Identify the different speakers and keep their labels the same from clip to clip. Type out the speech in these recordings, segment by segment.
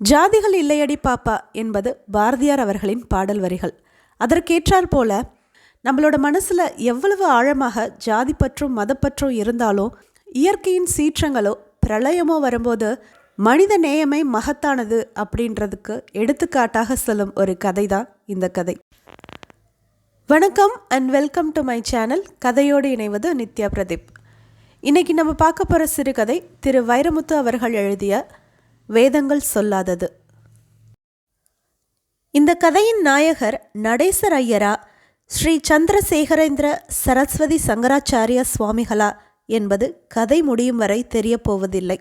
Speaker 1: ஜாதிகள் இல்லையடி பாப்பா என்பது பாரதியார் அவர்களின் பாடல் வரிகள். அதற்கேற்றாற் போல நம்மளோட மனசில் எவ்வளவு ஆழமாக ஜாதி பற்றும் மதப்பற்றும் இருந்தாலும் இயற்கையின் சீற்றங்களோ பிரளயமோ வரும்போது மனித நேயமே மகத்தானது அப்படின்றதுக்கு எடுத்துக்காட்டாக சொல்லும் ஒரு கதை தான் இந்த கதை. வணக்கம் and welcome to my channel கதையோடு இணைவது நித்யா பிரதீப். இன்னைக்கு நம்ம பார்க்க போகிற சிறுகதை திரு வைரமுத்து அவர்கள் எழுதிய வேதங்கள் சொல்லாதது. இந்த கதையின் நாயகர் நடேசர் ஐயரா ஸ்ரீ சந்திரசேகரேந்திர சரஸ்வதி சங்கராச்சாரிய சுவாமிகளா என்பது கதை முடியும் வரை தெரியப் போவதில்லை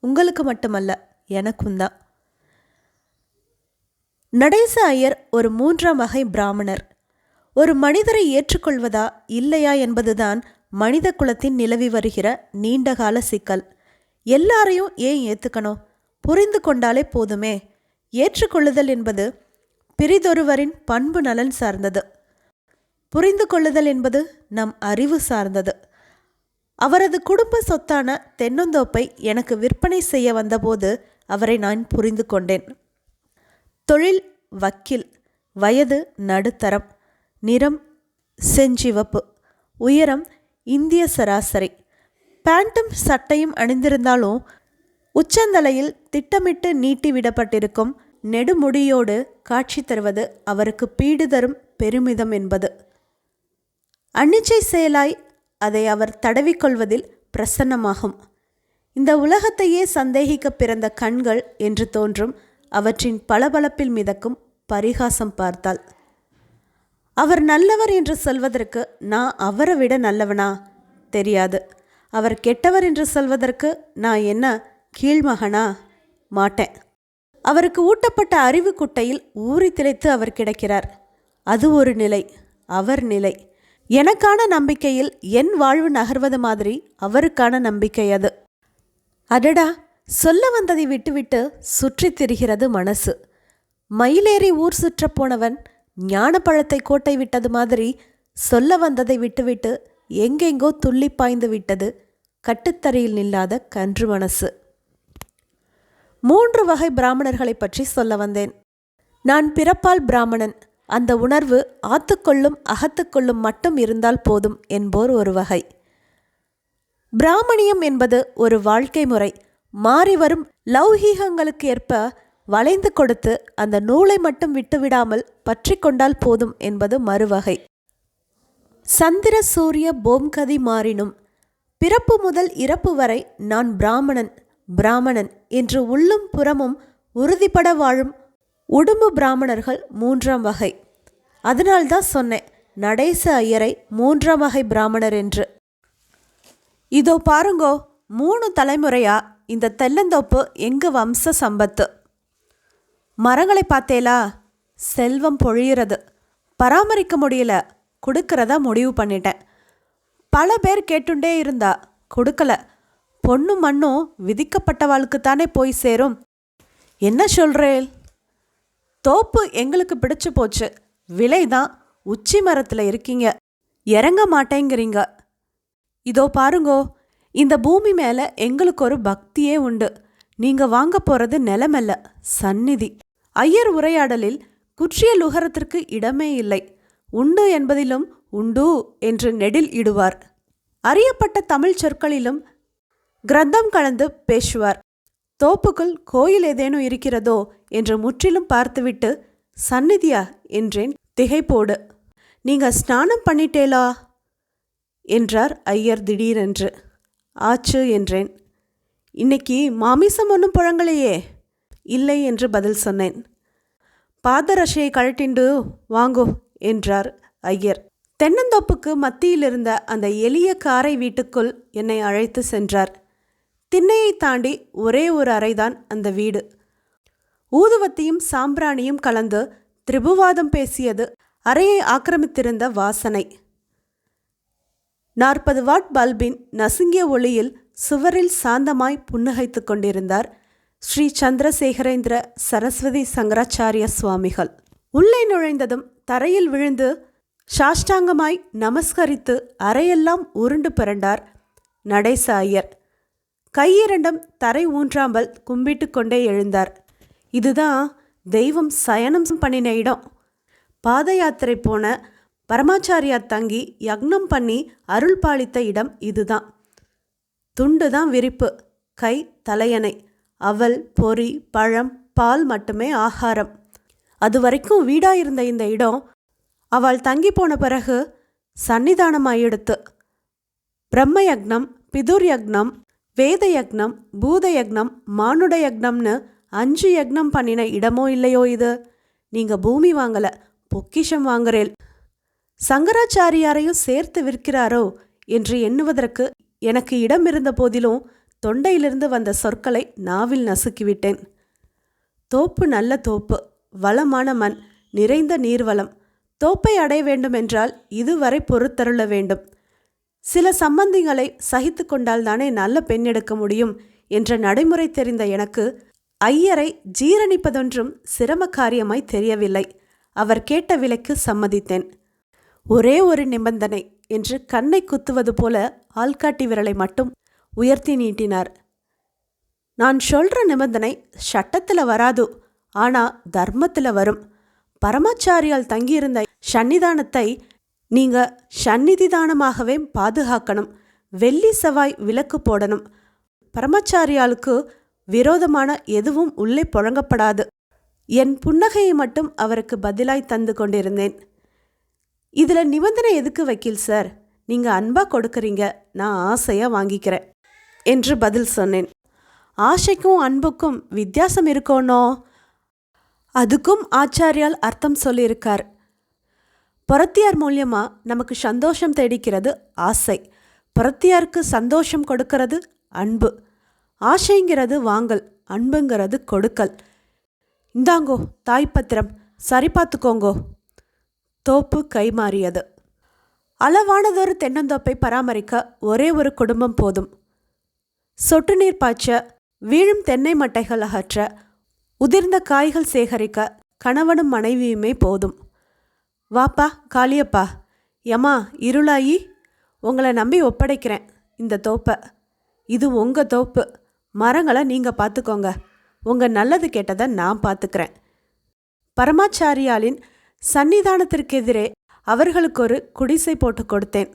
Speaker 1: உங்களுக்கு மட்டுமல்ல எனக்கும் தான். நடேச ஐயர் ஒரு மூன்றாம் வகை பிராமணர். ஒரு மனிதரை ஏற்றுக்கொள்வதா இல்லையா என்பதுதான் மனித குலத்தின் நிலவி வருகிற நீண்டகால சிக்கல். எல்லாரையும் ஏன் ஏற்றுக்கணும் புரிந்து கொண்டாலே போதுமே. ஏற்றுக்கொள்ளுதல் என்பது பிரிதொருவரின் பண்பு நலன் சார்ந்தது. புரிந்து கொள்ளுதல் என்பது நம் அறிவு சார்ந்தது. அவரது குடும்ப சொத்தான தென்னந்தோப்பை எனக்கு விற்பனை செய்ய வந்தபோது அவரை நான் புரிந்து கொண்டேன். தொழில் வக்கீல் வயது நடுத்தரம் நிறம் செஞ்சிவப்பு உயரம் இந்திய சராசரி. பேண்ட்டும் சட்டையும் அணிந்திருந்தாலும் உச்சந்தலையில் திட்டமிட்டு நீட்டி விடப்பட்டிருக்கும் நெடுமுடியோடு காட்சி தருவது அவருக்கு பீடு தரும் பெருமிதம் என்பது. அன்னிச்சை செயலாய் அதை அவர் தடவிக்கொள்வதில் பிரசன்னமாகும். இந்த உலகத்தையே சந்தேகிக்க பிறந்த கண்கள் என்று தோன்றும் அவற்றின் பளபளப்பில் மிதக்கும் பரிகாசம் பார்த்தால். அவர் நல்லவர் என்று சொல்வதற்கு நான் அவரை விட நல்லவனா? தெரியாது. அவர் கெட்டவர் என்று சொல்வதற்கு நான் என்ன கீழ்மகனா மாட்டேன். அவருக்கு ஊட்டப்பட்ட அறிவு குட்டையில் ஊறி திளைத்து அவர் கிடக்கிறார். அது ஒரு நிலை அவர் நிலை. எனக்கான நம்பிக்கையில் என் வாழ்வு நகர்வது மாதிரி அவருக்கான நம்பிக்கை அது. அடடா சொல்ல வந்ததை விட்டுவிட்டு சுற்றித் திரிகிறது மனசு. மயிலேறி ஊர் சுற்றப்போனவன் ஞானப்பழத்தை கோட்டை விட்டது மாதிரி சொல்ல வந்ததை விட்டுவிட்டு எங்கெங்கோ துள்ளி பாய்ந்து விட்டது கட்டுத்தரையில் நில்லாத கன்று மனசு. மூன்று வகை பிராமணர்களை பற்றி சொல்ல வந்தேன். நான் பிறப்பால் பிராமணன். அந்த உணர்வு ஆத்துக்கொள்ளும் அகத்துக்கொள்ளும் மட்டும் இருந்தால் போதும் என்போர் ஒரு வகை. பிராமணியம் என்பது ஒரு வாழ்க்கை முறை. மாறி வரும் லௌகீகங்களுக்கு ஏற்ப வளைந்து கொடுத்து அந்த நூலை மட்டும் விட்டுவிடாமல் பற்றி கொண்டால் போதும் என்பது மறுவகை சந்திர சூரிய போம்கதி மாறினும் பிறப்பு முதல் இறப்பு வரை நான் பிராமணன். பிராமணன் என்று உள்ளும் புறமும் உறுதிப்பட வாழும் உடும்பு பிராமணர்கள் மூன்றாம் வகை. அதனால்தான் சொன்னேன் நடேச ஐயரை மூன்றாம் வகை பிராமணர் என்று. இதோ பாருங்கோ மூணு தலைமுறையா இந்த தெல்லந்தோப்பு எங்க வம்ச சம்பத்து? மரங்களை பார்த்தேலா? செல்வம் பொழியிறது. பராமரிக்க முடியல கொடுக்கறதா முடிவு பண்ணிட்டேன். பல பேர் கேட்டுண்டே இருந்தா கொடுக்கல. பொண்ணும் மண்ணும் விதிக்கப்பட்டவாளுக்குத்தானே போய் சேரும். என்ன சொல்றேன் தோப்பு எங்களுக்கு பிடிச்சு போச்சு. விலை தான் உச்சி மரத்தில் இருக்கீங்க. இறங்க மாட்டேங்கிறீங்க. இதோ பாருங்கோ இந்த பூமி மேலே எங்களுக்கு ஒரு பக்தியே உண்டு. நீங்க வாங்க போறது நிலமல்ல சந்நிதி. ஐயர் உரையாடலில் குற்றிய லுகரத்திற்கு இடமே இல்லை. உண்டு என்பதிலும் உண்டு என்று நெடில் இடுவார். அறியப்பட்ட தமிழ் சொற்களிலும் கிரந்தம் கலந்து பேசுவார். தோப்புக்குள் கோயில் ஏதேனும் இருக்கிறதோ என்று முற்றிலும் பார்த்துவிட்டு சந்நிதியா என்றேன் திகைப்போடு. நீங்க ஸ்நானம் பண்ணிட்டேலா என்றார் ஐயர் திடீரென்று. ஆச்சு என்றேன். இன்னைக்கு மாமிசம் ஒன்றும் புழங்கலையே இல்லை என்று பதில் சொன்னேன். பாதரசையை கழட்டிண்டு வாங்கோ என்றார் ஐயர். தென்னந்தோப்புக்கு மத்தியில் இருந்த அந்த எளிய காரை வீட்டுக்குள் என்னை அழைத்து சென்றார். திண்ணையை தாண்டி ஒரே ஒரு அறைதான் அந்த வீடு. ஊதுவத்தியும் சாம்பிராணியும் கலந்து திரிபுவாதம் பேசியது அறையை ஆக்கிரமித்திருந்த வாசனை. நாற்பது வாட் பல்பின் நசுங்கிய ஒளியில் சுவரில் சாந்தமாய் புன்னகைத்து கொண்டிருந்தார் ஸ்ரீ சந்திரசேகரேந்திர சரஸ்வதி சங்கராச்சாரிய சுவாமிகள். உள்ளே நுழைந்ததும் தரையில் விழுந்து சாஷ்டாங்கமாய் நமஸ்கரித்து அறையெல்லாம் உருண்டு பிறண்டார் நடேச ஐயர். கையிரண்டும் தரை ஊன்றாமல் கும்பிட்டு கொண்டே எழுந்தார். இதுதான் தெய்வம் சயனம் பண்ணின இடம். பாத யாத்திரை போன பரமாச்சாரியார் தங்கி யக்னம் பண்ணி அருள் பாலித்த இடம் இதுதான். துண்டு தான் விரிப்பு கை தலையணை. அவல் பொறி பழம் பால் மட்டுமே ஆகாரம். அது வரைக்கும் வீடாயிருந்த இந்த இடம் அவள் தங்கி போன பிறகு சன்னிதானமாயிடுத்து பிரம்ம யக்னம் பிதுர் யக்னம் வேத யக்னம் பூத யக்னம் மானுட யக்னம்னு அஞ்சு யக்னம் பண்ணின இடமோ இல்லையோ இது? நீங்க பூமி வாங்கல பொக்கிஷம் வாங்குறேல். சங்கராச்சாரியாரையும் சேர்த்து விற்கிறாரோ என்று எண்ணுவதற்கு எனக்கு இடம் இருந்த போதிலும் தொண்டையிலிருந்து வந்த சொற்களை நாவில் நசுக்கிவிட்டேன். தோப்பு நல்ல தோப்பு வளமான மண் நிறைந்த நீர்வளம். தோப்பை அடைய வேண்டுமென்றால் இதுவரை பொறுத்தருள வேண்டும். சில சம்பந்திகளை சகித்து கொண்டால் தானே நல்ல பெண் எடுக்க முடியும் என்ற நடைமுறை தெரிந்த எனக்கு ஐயரை ஜீரணிப்பதொன்றும் சிரம காரியமாய் தெரியவில்லை. அவர் கேட்ட விலைக்கு சம்மதித்தேன். ஒரே ஒரு நிபந்தனை என்று கண்ணை குத்துவது போல ஆள்காட்டி விரலை மட்டும் உயர்த்தி நீட்டினார். நான் சொல்ற நிபந்தனை சட்டத்தில் வராது ஆனா தர்மத்தில் வரும். பரமாச்சாரியால் தங்கியிருந்த சன்னிதானத்தை நீங்க சந்நிதிதானமாகவே பாதுகாக்கணும். வெள்ளி செவ்வாய் விளக்கு போடணும். பரமாச்சாரியாளுக்கு விரோதமான எதுவும் உள்ளே புழங்கப்படாது. என் புன்னகையை மட்டும் அவருக்கு பதிலாய் தந்து கொண்டிருந்தேன். இதுல நிபந்தனை எதுக்கு வக்கீல் சார்? நீங்க அன்பா கொடுக்கறீங்க. நான் ஆசையா வாங்கிக்கிறேன். என்று பதில் சொன்னேன். ஆசைக்கும் அன்புக்கும் வித்தியாசம் இருக்கோனோ? அதுக்கும் ஆச்சாரியால் அர்த்தம் சொல்லியிருக்கார். புறத்தியார் மூலியமாக நமக்கு சந்தோஷம் தேடிக்கிறது ஆசை. புறத்தியாருக்கு சந்தோஷம் கொடுக்கிறது அன்பு. ஆசைங்கிறது வாங்கல் அன்புங்கிறது கொடுக்கல். இந்தாங்கோ தாய்ப்பத்திரம். சரி பார்த்துக்கோங்கோ. தோப்பு கைமாறியது அளவானதொரு தென்னந்தோப்பை பராமரிக்க ஒரே ஒரு குடும்பம் போதும். சொட்டு நீர் பாய்ச்ச வீழும் தென்னை மட்டைகள் அகற்ற உதிர்ந்த காய்கள் சேகரிக்க கணவனும் மனைவியுமே போதும். வாப்பா காளியப்பா. ஏம்மா இருளாயி? உங்களை நம்பி ஒப்படைக்கிறேன் இந்த தோப்பை. இது உங்கள் தோப்பு. மரங்களை நீங்கள் பார்த்துக்கோங்க. உங்கள் நல்லது கேட்டதை நான் பார்த்துக்கிறேன். பரமாச்சாரியாலின் சன்னிதானத்திற்கெதிரே அவர்களுக்கு ஒரு குடிசை போட்டு கொடுத்தேன்.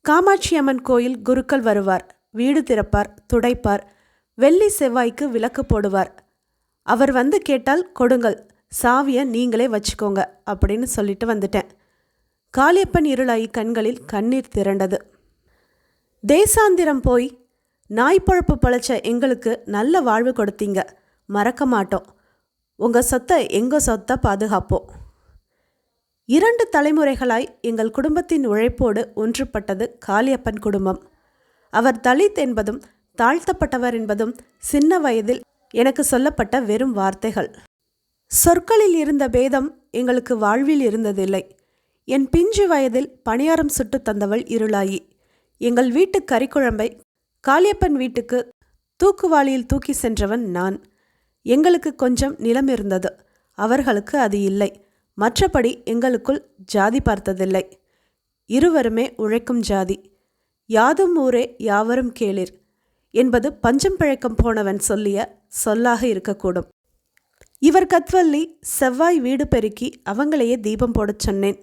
Speaker 1: காமாட்சி அம்மன் கோயில் குருக்கள் வருவார். வீடு திறப்பார் துடைப்பார். வெள்ளி செவ்வாய்க்கு விளக்கு போடுவார். அவர் வந்து கேட்டால் கொடுங்கள். சாவியை நீங்களே வச்சுக்கோங்க அப்படின்னு சொல்லிட்டு வந்துட்டேன். காளியப்பன் இருளாயி கண்களில் கண்ணீர் திரண்டது. தேசாந்திரம் போய் நாய்ப்பழப்பு பழச்ச எங்களுக்கு நல்ல வாழ்வு கொடுத்தீங்க. மறக்க மாட்டோம். உங்கள் சொத்தை எங்கள் சொத்தை பாதுகாப்போம். இரண்டு தலைமுறைகளாய் எங்கள் குடும்பத்தின் உழைப்போடு ஒன்றுபட்டது காளியப்பன் குடும்பம். அவர் தலித் என்பதும் தாழ்த்தப்பட்டவர் என்பதும் சின்ன வயதில் எனக்கு சொல்லப்பட்ட வெறும் வார்த்தைகள். சொற்களில் இருந்த பேதம் எங்களுக்கு வாழ்வில் இருந்ததில்லை. என் பிஞ்சு வயதில் பணியாரம் சுட்டு தந்தவள் இருளாயி. எங்கள் வீட்டு கறிக்குழம்பை காளியப்பன் வீட்டுக்கு தூக்குவாளியில் தூக்கி சென்றவன் நான். எங்களுக்கு கொஞ்சம் நிலம் இருந்தது. அவர்களுக்கு அது இல்லை. மற்றபடி எங்களுக்குள் ஜாதி பார்த்ததில்லை. இருவருமே உழைக்கும் ஜாதி. யாதும் ஊரே யாவரும் கேளிர். என்பது பஞ்சம் பிழைக்கம் போனவன் சொல்லிய சொல்லாக இருக்கக்கூடும். இவர் கத்வல்லி செவ்வாய் வீடு பெருக்கி அவங்களையே தீபம் போடச் சொன்னேன்.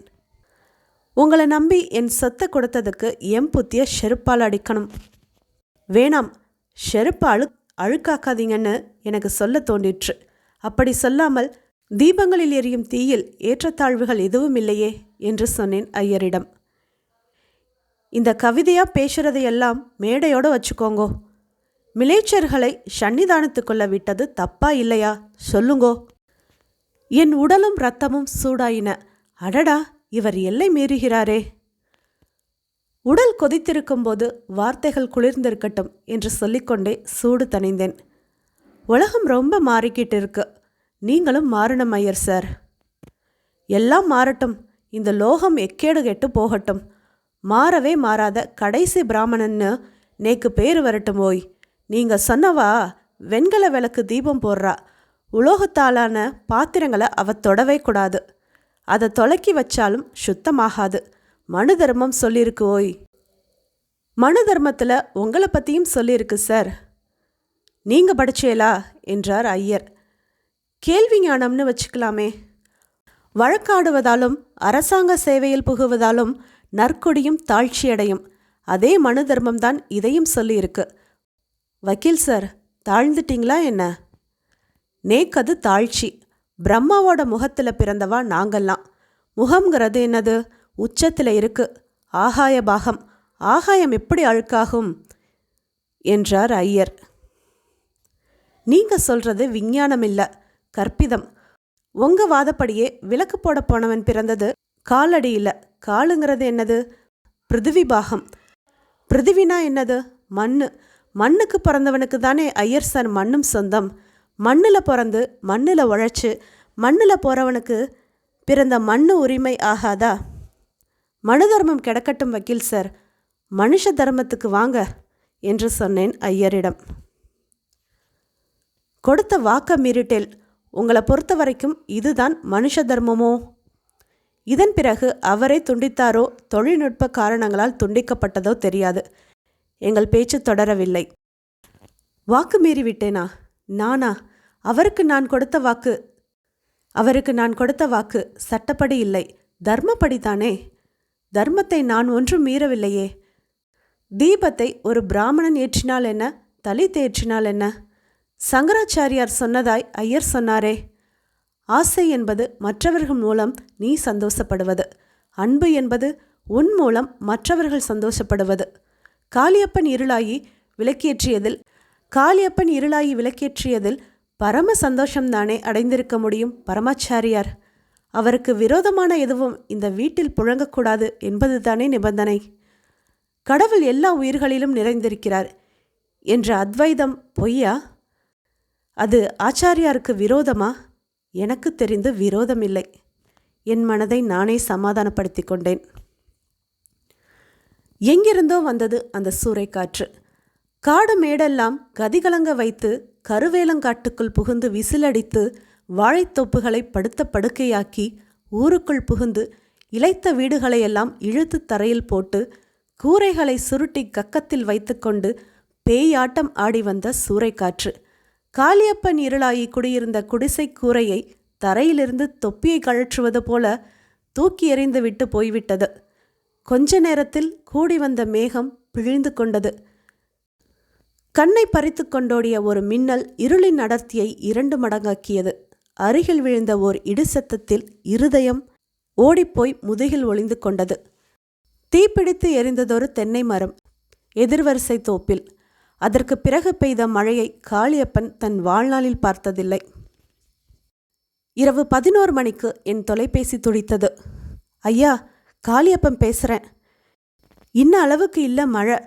Speaker 1: உங்களை நம்பி என் சொத்தை கொடுத்ததுக்கு எம் புத்திய செருப்பால் அடிக்கணும். வேணாம் செருப்பு அழு அழுக்காக்காதீங்கன்னு எனக்கு சொல்ல தோண்டிற்று அப்படி சொல்லாமல் தீபங்களில் எரியும் தீயில் ஏற்றத்தாழ்வுகள் எதுவும் இல்லையே என்று சொன்னேன் ஐயரிடம். இந்த கவிதையாக பேசுறதையெல்லாம் மேடையோடு வச்சுக்கோங்கோ. மிலேச்சர்களை சன்னிதானத்துக்குள்ள விட்டது தப்பா இல்லையா? சொல்லுங்கோ. என் உடலும் ரத்தமும் சூடாயின. அடடா இவர் எல்லை மீறுகிறாரே. உடல் கொதித்திருக்கும்போது வார்த்தைகள் குளிர்ந்திருக்கட்டும் என்று சொல்லிக்கொண்டே சூடு தணிந்தேன். உலகம் ரொம்ப மாறிக்கிட்டு இருக்கு நீங்களும் மாறணும் ஐயர் சார். எல்லாம் மாறட்டும். இந்த லோகம் எக்கேடு கெட்டு போகட்டும். மாறவே மாறாத கடைசி பிராமணன்னு நேக்கு பேர் வரட்டும் ஓய். நீங்கள் சொன்னவா வெண்கல விளக்கு தீபம் போடுறா. உலோகத்தாலான பாத்திரங்களை அவ தொடவே கூடாது. அதை தொலைக்கி வச்சாலும் சுத்தமாகாது. மனு தர்மம் சொல்லியிருக்கு ஓய். மனு தர்மத்தில் உங்களை பற்றியும் சொல்லியிருக்கு சார். நீங்கள் படிச்சேலா? என்றார் ஐயர். கேள்வி ஞானம்னு வச்சுக்கலாமே. வழக்காடுவதாலும் அரசாங்க சேவையில் புகுவதாலும் நற்கொடியும் தாழ்ச்சியடையும். அதே மனு தர்மம்தான் இதையும் சொல்லியிருக்கு. வக்கீல் சார் தாழ்ந்துட்டீங்களா என்ன? நேக்கது தாழ்ச்சி. பிரம்மாவோட முகத்தில் பிறந்தவா நாங்கெல்லாம் முகம்ங்கிறது என்னது? உச்சத்தில் இருக்கு. ஆகாய பாகம். ஆகாயம் எப்படி அழுக்காகும்? என்றார் ஐயர். நீங்கள் சொல்றது விஞ்ஞானம் இல்லை கற்பிதம். உங்க வாதப்படியே விளக்கு போட போனவன் பிறந்தது காலடி இல்லை. காலுங்கிறது என்னது? பிருத்திவி பாகம் பிருதிவினா என்னது? மண்ணு. மண்ணுக்கு பிறந்தவனுக்கு தானே ஐயர் சார் மண்ணும் சொந்தம். மண்ணில் பிறந்து மண்ணில் உழைச்சு மண்ணில் போகிறவனுக்கு பிறந்த மண்ணு உரிமை ஆகாதா? மனு தர்மம் கிடக்கட்டும் வக்கீல் சார். மனுஷ தர்மத்துக்கு வாங்க என்று சொன்னேன் ஐயரிடம். கொடுத்த வாக்க மீறிட்டேல் உங்களை பொறுத்த வரைக்கும் இதுதான் மனுஷ தர்மமோ? இதன் பிறகு அவரே துண்டித்தாரோ தொழில்நுட்ப காரணங்களால் துண்டிக்கப்பட்டதோ தெரியாது. எங்கள் பேச்சு தொடரவில்லை. வாக்கு மீறிவிட்டேனா? நானா? அவருக்கு நான் கொடுத்த வாக்கு அவருக்கு நான் கொடுத்த வாக்கு சட்டப்படி இல்லை. தர்மப்படி தானே தர்மத்தை நான் ஒன்றும் மீறவில்லையே. தீபத்தை ஒரு பிராமணன் ஏற்றினால் என்ன? தலித் ஏற்றினால் என்ன? சங்கராச்சாரியார் சொன்னதாய் ஐயர் சொன்னாரே. ஆசை என்பது மற்றவர்கள் மூலம் நீ சந்தோஷப்படுவது. அன்பு என்பது உன் மூலம் மற்றவர்கள் சந்தோஷப்படுவது. காளியப்பன் இருளாயி விளக்கேற்றியதில் காளியப்பன் இருளாயி விளக்கேற்றியதில் பரம சந்தோஷம்தானே அடைந்திருக்க முடியும் பரமாச்சாரியார்? அவருக்கு விரோதமான எதுவும் இந்த வீட்டில் புழங்கக்கூடாது என்பதுதானே நிபந்தனை. கடவுள் எல்லா உயிர்களிலும் நிறைந்திருக்கிறார் என்ற அத்வைதம் பொய்யா? அது ஆச்சாரியாருக்கு விரோதமா? எனக்கு தெரிந்து விரோதமில்லை. என் மனதை நானே சமாதானப்படுத்தி கொண்டேன். எங்கிருந்தோ வந்தது அந்த சூறைக்காற்று. காடு மேடெல்லாம் கதிகலங்க வைத்து கருவேலங்காட்டுக்குள் புகுந்து விசிலடித்து வாழைத்தோப்புகளை படுத்த படுக்கையாக்கி ஊருக்குள் புகுந்து இளைத்த வீடுகளையெல்லாம் இழுத்து தரையில் போட்டு கூரைகளை சுருட்டி கக்கத்தில் வைத்துக்கொண்டு பேயாட்டம் ஆடி வந்த சூறைக்காற்று. காளியப்பன் இருளாயி குடியிருந்த குடிசை கூரையை தரையிலிருந்து தொப்பியை கழற்றுவது போல தூக்கி எறிந்து விட்டு போய்விட்டது. கொஞ்ச நேரத்தில் கூடி வந்த மேகம் பிழிந்து கொண்டது. கண்ணை பறித்து கொண்டோடிய ஒரு மின்னல் இருளின் அடர்த்தியை இரண்டு மடங்காக்கியது. அருகில் விழுந்த ஓர் இடுசத்தத்தில் இருதயம் ஓடிப்போய் முதுகில் ஒளிந்து கொண்டது. தீப்பிடித்து எரிந்ததொரு தென்னை மரம் எதிர்வரிசை தோப்பில். அதற்கு பிறகு பெய்த மழையை காளியப்பன் தன் வாழ்நாளில் பார்த்ததில்லை. இரவு பதினோரு மணிக்கு என் தொலைபேசி துடித்தது. ஐயா காளியப்பன் பேசுகிறேன் இன்ன அளவுக்கு இல்லை மழை.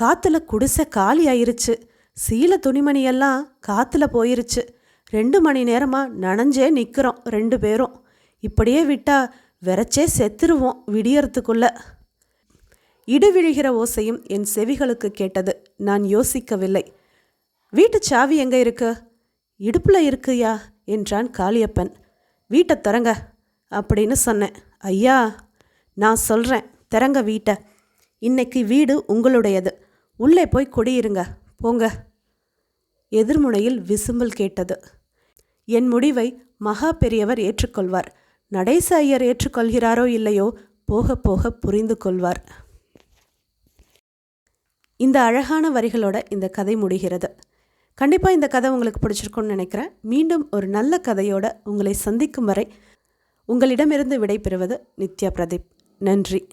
Speaker 1: காத்துல குடிசை காலி ஆயிருச்சு. சீல துணிமணியெல்லாம் காத்துல போயிருச்சு. ரெண்டு மணி நேரமாக நனைஞ்சே நிற்கிறோம் ரெண்டு பேரும். இப்படியே விட்டா விரைச்சே செத்துருவோம் விடியறதுக்குள்ள. இடுவிழுகிற ஓசையும் என் செவிகளுக்கு கேட்டது. நான் யோசிக்கவில்லை. வீட்டு சாவி எங்க இருக்கு? இடுப்புல இருக்குயா என்றான் காளியப்பன். வீட்டை திறங்க அப்படின்னு சொன்னேன். ஐயா நான் சொல்கிறேன் திறங்க வீட்டை. இன்னைக்கு வீடு உங்களுடையது. உள்ளே போய் குடியிருங்க. போங்க. எதிர்முனையில் விசும்பல் கேட்டது. என் முடிவை மகா பெரியவர் ஏற்றுக்கொள்வார். நடேச ஐயர் ஏற்றுக்கொள்கிறாரோ இல்லையோ போக போக புரிந்து கொள்வார். இந்த அழகான வரிகளோட இந்த கதை முடிகிறது. கண்டிப்பாக இந்த கதை உங்களுக்கு பிடிச்சிருக்கும்னு நினைக்கிறேன். மீண்டும் ஒரு நல்ல கதையோட உங்களை சந்திக்கும் வரை உங்களிடமிருந்து விடைபெறுவது நித்யா பிரதீப். நன்றி.